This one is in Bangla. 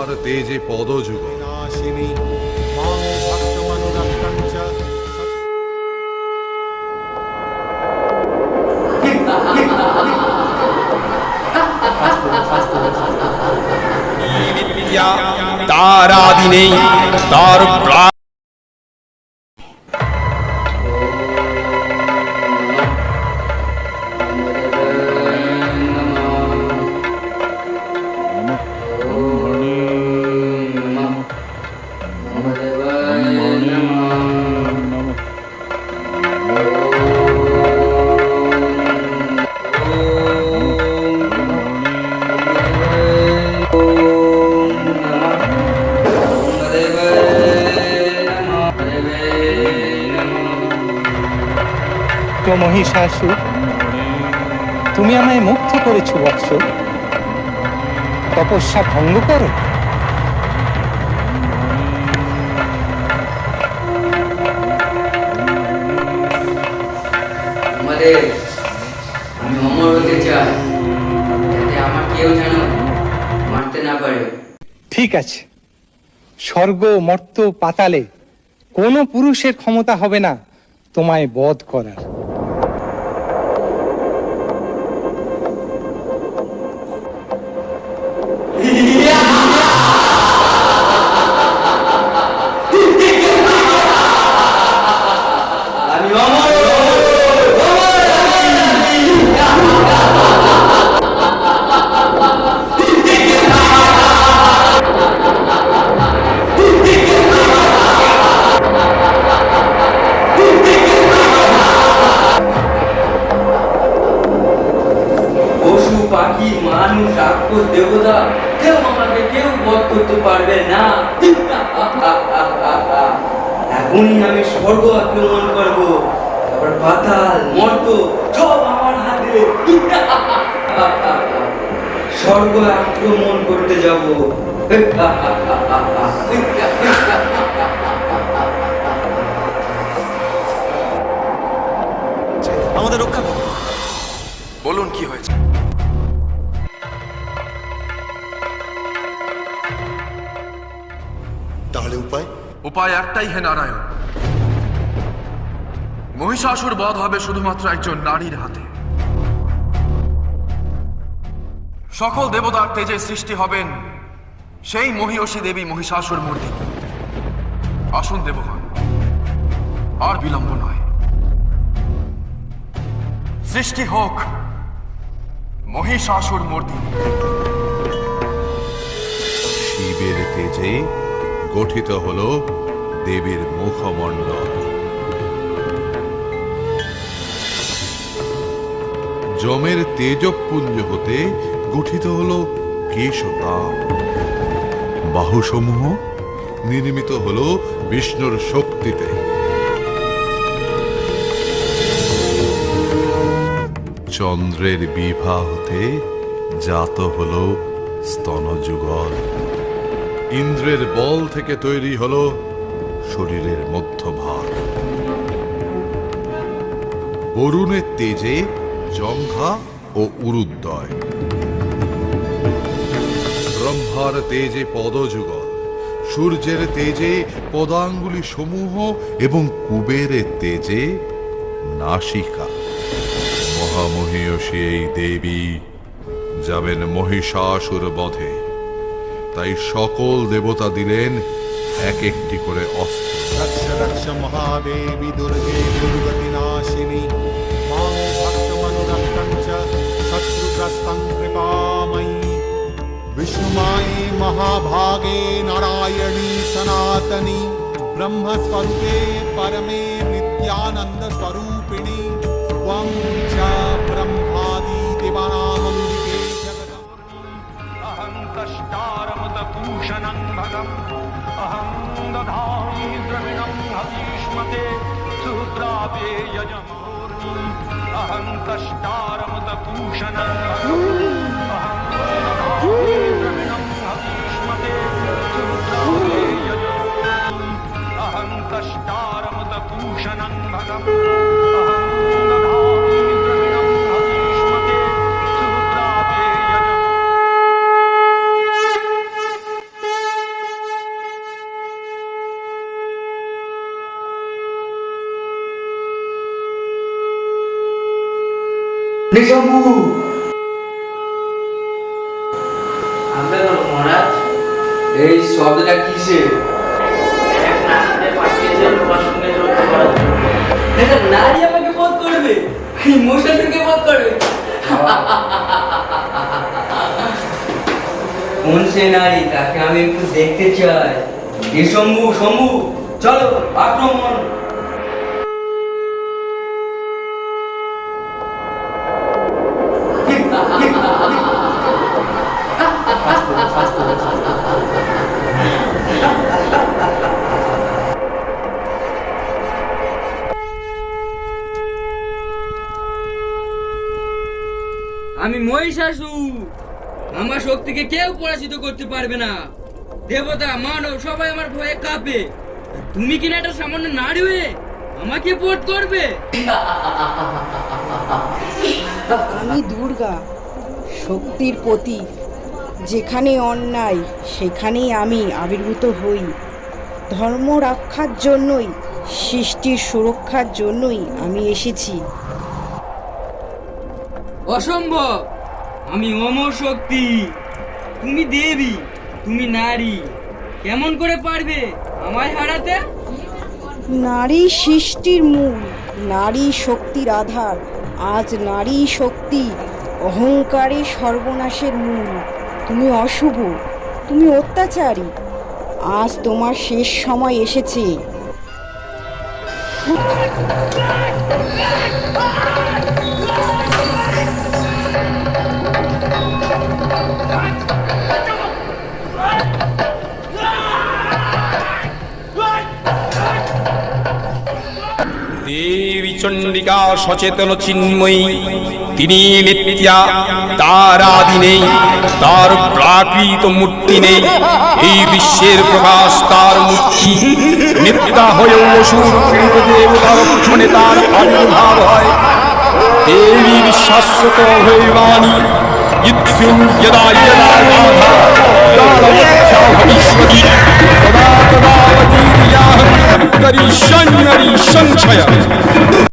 তোমার তেজে পদযুগ। তার আদি নেই তার মহিষাসুর তুমি আমায় মুক্ত করেছ বৎস। তপস্যা ভঙ্গ করো। আমাদের আমি অমর হতে চাই যাতে আমার কেউ যেন মারতে না পারে। ঠিক আছে। স্বর্গ মর্ত পাতালে কোনো পুরুষের ক্ষমতা হবে না তোমায় বধ করার। দেবতা কেউ আমাকে কেউ বধ করতে পারবে না এখনই আমি স্বর্গ আক্রমণ করব তারপর পাতাল মর্ত সব আমার হাতে স্বর্গ আক্রমণ করতে যাব আমাদের রক্ষা বলুন কি হয়েছে উপায় একটাই হে নারায়ণ। মহিষাসুর বধ হবে শুধুমাত্র একজন নারীর হাতে। সকল দেবতার তেজে সৃষ্টি হবেন সেই মহিষী দেবী মহিষাসুর মূর্তি। আসুন দেবগণ, আর বিলম্ব নয়। সৃষ্টি হোক মহিষাসুর মূর্তি। শিবের তেজে গঠিত হল দেবীর মুখমণ্ডল। যমের তেজপুঞ্জ হতে গঠিত হল কেশকাম বাহুসমূহ নির্মিত হল বিষ্ণুর শক্তিতে। চন্দ্রের বিভা হতে জাত হল স্তনযুগল। ইন্দ্রের বল থেকে তৈরি হল শরীরের মধ্যভাগ বরুণের তেজে জঙ্ঘা ও উরুদ্দয় ব্রহ্মার তেজে পদযুগল, সূর্যের তেজে পদাঙ্গুলি সমূহ এবং কুবেরের তেজে নাসিকা। মহামহিয়সী এই দেবী যাবেন মহিষাসুর বধে তাই সকল দেবতা দিলেন এক একটি করে অস্ত্র रक्ष रक्ष महादेवी दुर्गे दुर्गतिनाशिनी मां भक्तमनुरक्तं च शत्रुग्रस्तं कृपामयी विष्णुमाये महाभागे नारायणी सनातनी ब्रह्मस्वरूपे परमे नित्यानन्दस्वरूपिणी त्वं च कष्टारमदभूषणं भगम्। अहं दधामि द्रविणं हवीष्मते सुहृद्रापे भगम्। अहं মহারাজ। এই শব্দটা কিসে? নারী আমাকে বধ করবে এই মহিষাসুরকে বধ করবে। কোন সে নারী? তাকে আমি একটু দেখতে চাই। এ শম্ভু শম্ভু চলো আক্রমণ আমি মহিষাসুর আমার শক্তিকে কেউ পরাজিত করতে পারবে না। দেবতা মানব সবাই আমার ভয়ে কাঁপে। আর তুমি কিনা একটা সামান্য নারী হয়ে আমাকে বোধ করবে? আমি দুর্গা শক্তির প্রতীক। যেখানে অন্যায় সেখানেই আমি আবির্ভূত হই। ধর্ম রক্ষার জন্যই সৃষ্টির সুরক্ষার জন্যই আমি এসেছি। অসম্ভব! আমি অমর শক্তি তুমি দেবী, তুমি নারী। কেমন করে পারবে আমায় হারাতে? নারী সৃষ্টির মূল, নারী শক্তির আধার। আজ নারী শক্তি অহংকারী সর্বনাশের মূল। তুমি অশুভ, তুমি অত্যাচারী। আজ তোমার শেষ সময় এসেছে। দেবী চণ্ডিকা সচেতন চিন্ময়ী, তিনি নিত্যা তার আদি নেই, তার প্রাকৃত মূর্তি নেই। এই বিশ্বের প্রকাশ তার মূর্তি। নিত্যা হয়েও অসুর তার আবির্ভাব হয়। দেবী বিশ্বাসত হয়ে ीशं हरीशं छय